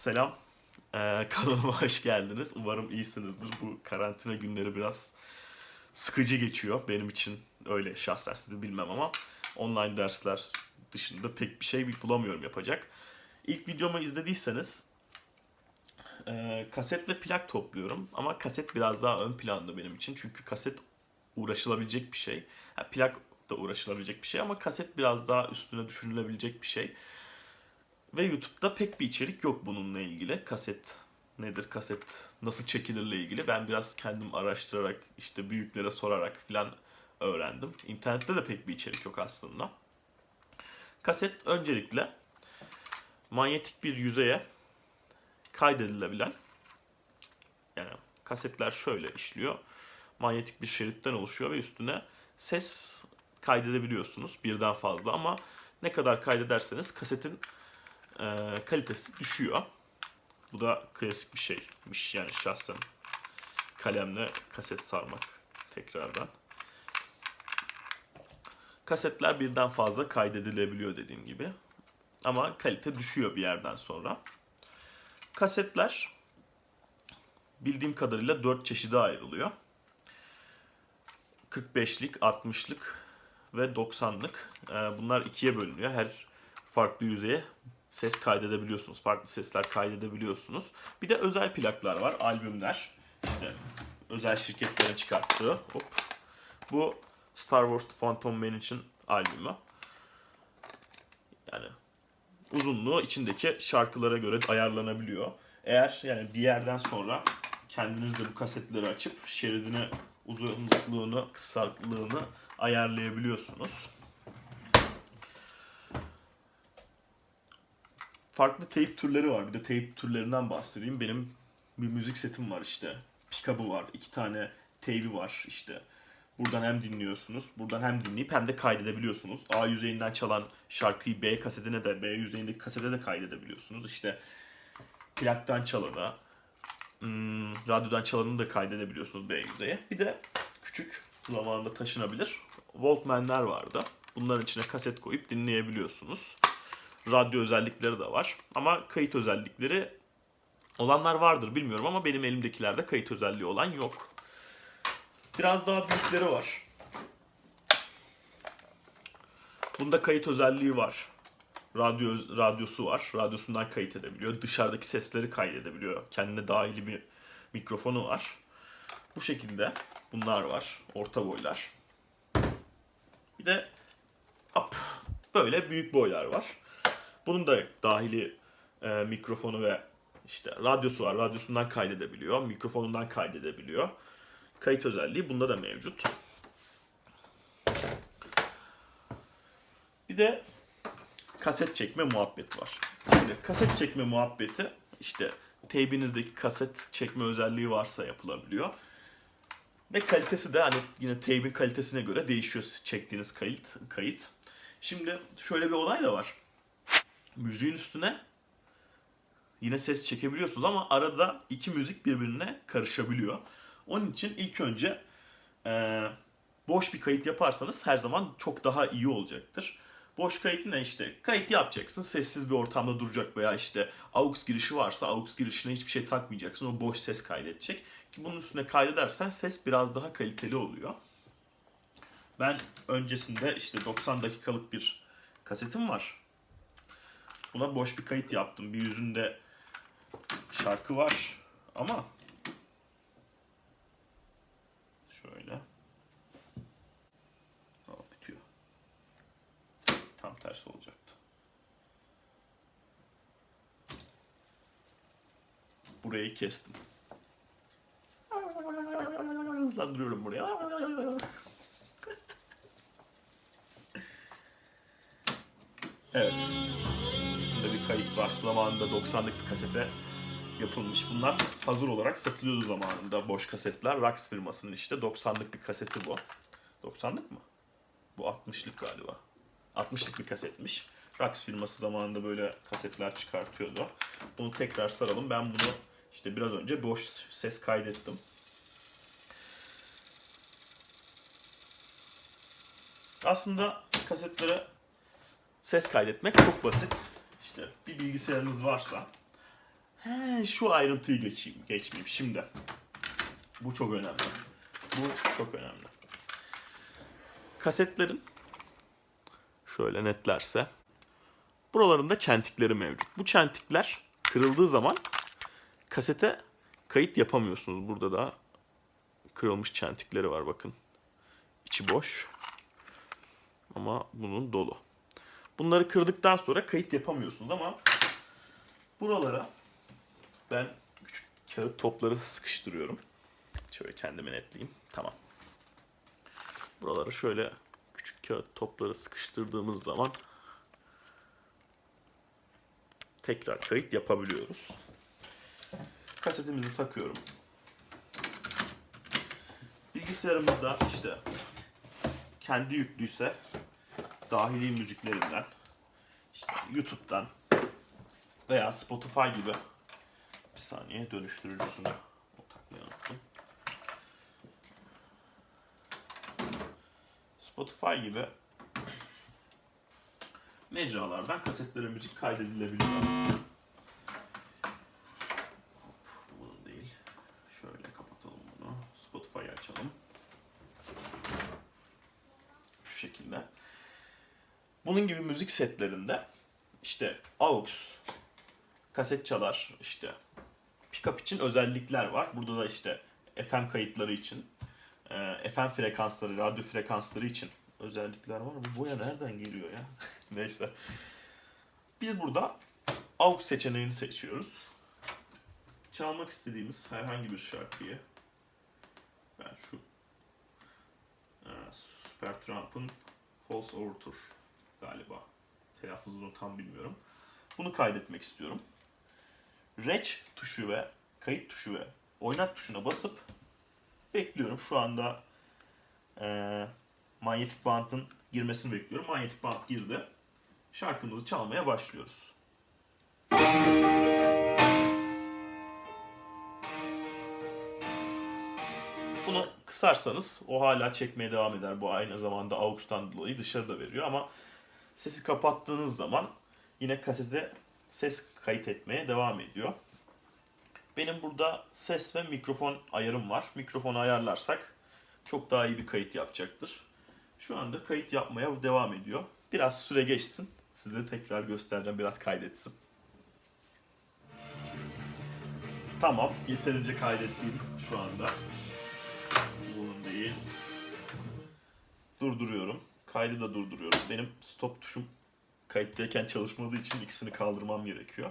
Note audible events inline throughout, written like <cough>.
Selam. Ee, <laughs> kanalıma hoş geldiniz. Umarım iyisinizdir. Bu karantina günleri biraz sıkıcı geçiyor. Benim için öyle şahsen sizi bilmem ama online dersler dışında pek bir şey bulamıyorum yapacak. İlk videomu izlediyseniz e, kaset ve plak topluyorum. Ama kaset biraz daha ön planda benim için. Çünkü kaset uğraşılabilecek bir şey. Ha, plak da uğraşılabilecek bir şey ama kaset biraz daha üstüne düşünülebilecek bir şey. Ve YouTube'da pek bir içerik yok bununla ilgili. Kaset nedir, kaset nasıl çekilirle ilgili. Ben biraz kendim araştırarak, işte büyüklere sorarak falan öğrendim. İnternette de pek bir içerik yok aslında. Kaset öncelikle manyetik bir yüzeye kaydedilebilen, yani kasetler şöyle işliyor. Manyetik bir şeritten oluşuyor ve üstüne ses kaydedebiliyorsunuz birden fazla ama ne kadar kaydederseniz kasetin e, kalitesi düşüyor. Bu da klasik bir şeymiş yani şahsen kalemle kaset sarmak tekrardan. Kasetler birden fazla kaydedilebiliyor dediğim gibi. Ama kalite düşüyor bir yerden sonra. Kasetler bildiğim kadarıyla 4 çeşide ayrılıyor. 45'lik, 60'lık ve 90'lık. Ee, Bunlar ikiye bölünüyor. Her farklı yüzeye ses kaydedebiliyorsunuz. Farklı sesler kaydedebiliyorsunuz. Bir de özel plaklar var, albümler. İşte özel şirketlerin çıkarttığı. Hop. Bu Star Wars The Phantom Menace'in albümü. Yani uzunluğu içindeki şarkılara göre ayarlanabiliyor. Eğer yani bir yerden sonra kendiniz de bu kasetleri açıp şeridini uzunluğunu, kısaltlığını ayarlayabiliyorsunuz. Farklı teyp türleri var. Bir de teyp türlerinden bahsedeyim. Benim bir müzik setim var işte. Pickup'ı var. iki tane teybi var işte. Buradan hem dinliyorsunuz, buradan hem dinleyip hem de kaydedebiliyorsunuz. A yüzeyinden çalan şarkıyı B kasetine de, B yüzeyindeki kasete de kaydedebiliyorsunuz. İşte plaktan çalana, hmm, radyodan çalanını da kaydedebiliyorsunuz B yüzeye. Bir de küçük zamanında taşınabilir Walkman'ler vardı. Bunların içine kaset koyup dinleyebiliyorsunuz. Radyo özellikleri de var. Ama kayıt özellikleri olanlar vardır bilmiyorum ama benim elimdekilerde kayıt özelliği olan yok. Biraz daha büyükleri var. Bunda kayıt özelliği var. Radyo radyosu var. Radyosundan kayıt edebiliyor. Dışarıdaki sesleri kaydedebiliyor. Kendine dahili bir mikrofonu var. Bu şekilde bunlar var. Orta boylar. Bir de hop, böyle büyük boylar var. Bunun da dahili e, mikrofonu ve işte radyosu var. Radyosundan kaydedebiliyor. Mikrofonundan kaydedebiliyor. Kayıt özelliği bunda da mevcut. Bir de kaset çekme muhabbeti var. Şimdi kaset çekme muhabbeti işte teybinizdeki kaset çekme özelliği varsa yapılabiliyor. Ve kalitesi de hani yine teybin kalitesine göre değişiyor çektiğiniz kayıt. kayıt. Şimdi şöyle bir olay da var. Müziğin üstüne yine ses çekebiliyorsunuz ama arada iki müzik birbirine karışabiliyor. Onun için ilk önce e, boş bir kayıt yaparsanız her zaman çok daha iyi olacaktır. Boş kayıt ne işte? Kayıt yapacaksın. Sessiz bir ortamda duracak veya işte AUX girişi varsa AUX girişine hiçbir şey takmayacaksın. O boş ses kaydedecek. Ki bunun üstüne kaydedersen ses biraz daha kaliteli oluyor. Ben öncesinde işte 90 dakikalık bir kasetim var. Buna boş bir kayıt yaptım. Bir yüzünde şarkı var ama şöyle Aa, bitiyor. Tam tersi olacaktı. Burayı kestim. Hızlandırıyorum buraya. Evet. Kayıt var. Zamanında 90'lık bir kasete yapılmış. Bunlar hazır olarak satılıyordu zamanında boş kasetler. Rax firmasının işte 90'lık bir kaseti bu. 90'lık mı? Bu 60'lık galiba. 60'lık bir kasetmiş. Rax firması zamanında böyle kasetler çıkartıyordu. Bunu tekrar saralım. Ben bunu işte biraz önce boş ses kaydettim. Aslında kasetlere ses kaydetmek çok basit. İşte bir bilgisayarınız varsa He, şu ayrıntıyı geçeyim, geçmeyeyim şimdi. Bu çok önemli. Bu çok önemli. Kasetlerin şöyle netlerse buralarında çentikleri mevcut. Bu çentikler kırıldığı zaman kasete kayıt yapamıyorsunuz. Burada da kırılmış çentikleri var bakın. İçi boş. Ama bunun dolu. Bunları kırdıktan sonra kayıt yapamıyorsunuz ama buralara ben küçük kağıt topları sıkıştırıyorum. Şöyle kendime netleyeyim. Tamam. Buralara şöyle küçük kağıt topları sıkıştırdığımız zaman tekrar kayıt yapabiliyoruz. Kasetimizi takıyorum. Bilgisayarımızda işte kendi yüklüyse dahili müziklerinden işte YouTube'dan veya Spotify gibi bir saniye dönüştürücüsünü takmayı unuttum. Spotify gibi mecralardan kasetlere müzik kaydedilebiliyor. Bunun değil. Şöyle kapatalım bunu. Spotify'ı açalım. Şu şekilde. Bunun gibi müzik setlerinde işte aux, kaset çalar, işte pickup için özellikler var. Burada da işte FM kayıtları için, e, FM frekansları, radyo frekansları için özellikler var. Bu boya nereden geliyor ya? <laughs> Neyse. Biz burada aux seçeneğini seçiyoruz. Çalmak istediğimiz herhangi bir şarkıyı ben şu e, Supertramp'ın False Overture galiba. Telaffuzunu tam bilmiyorum. Bunu kaydetmek istiyorum. Rec tuşu ve kayıt tuşu ve oynat tuşuna basıp bekliyorum. Şu anda e, manyetik bantın girmesini bekliyorum. Manyetik bant girdi. Şarkımızı çalmaya başlıyoruz. Bunu kısarsanız o hala çekmeye devam eder. Bu aynı zamanda AUX'tan dolayı dışarıda veriyor ama sesi kapattığınız zaman yine kasete ses kayıt etmeye devam ediyor. Benim burada ses ve mikrofon ayarım var. Mikrofonu ayarlarsak çok daha iyi bir kayıt yapacaktır. Şu anda kayıt yapmaya devam ediyor. Biraz süre geçsin. Size tekrar göstereceğim. Biraz kaydetsin. Tamam. Yeterince kaydettiğim şu anda. Bunun değil. Durduruyorum. Kaydı da durduruyorum. Benim stop tuşum kayıttayken çalışmadığı için ikisini kaldırmam gerekiyor.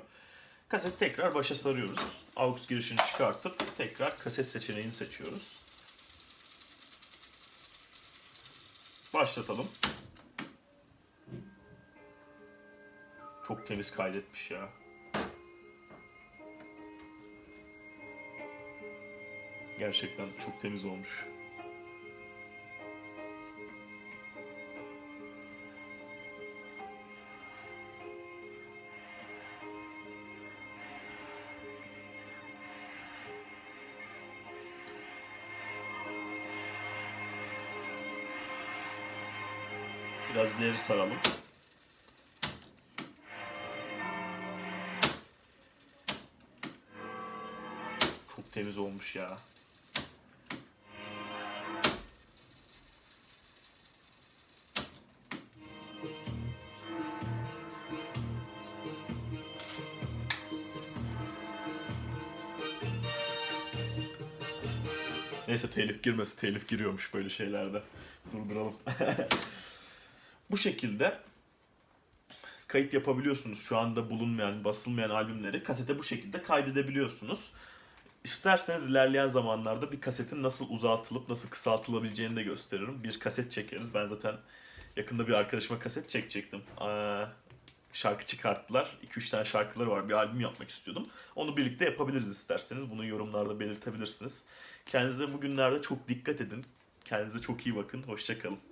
Kaset tekrar başa sarıyoruz. AUX girişini çıkartıp tekrar kaset seçeneğini seçiyoruz. Başlatalım. Çok temiz kaydetmiş ya. Gerçekten çok temiz olmuş. Biraz ileri saralım. Çok temiz olmuş ya. Neyse telif girmesi telif giriyormuş böyle şeylerde. Durduralım. <laughs> Bu şekilde kayıt yapabiliyorsunuz. Şu anda bulunmayan, basılmayan albümleri kasete bu şekilde kaydedebiliyorsunuz. İsterseniz ilerleyen zamanlarda bir kasetin nasıl uzatılıp nasıl kısaltılabileceğini de gösteririm. Bir kaset çekeriz. Ben zaten yakında bir arkadaşıma kaset çekecektim. Ee, şarkı çıkarttılar. 2-3 tane şarkıları var. Bir albüm yapmak istiyordum. Onu birlikte yapabiliriz isterseniz. Bunu yorumlarda belirtebilirsiniz. Kendinize bugünlerde çok dikkat edin. Kendinize çok iyi bakın. Hoşçakalın.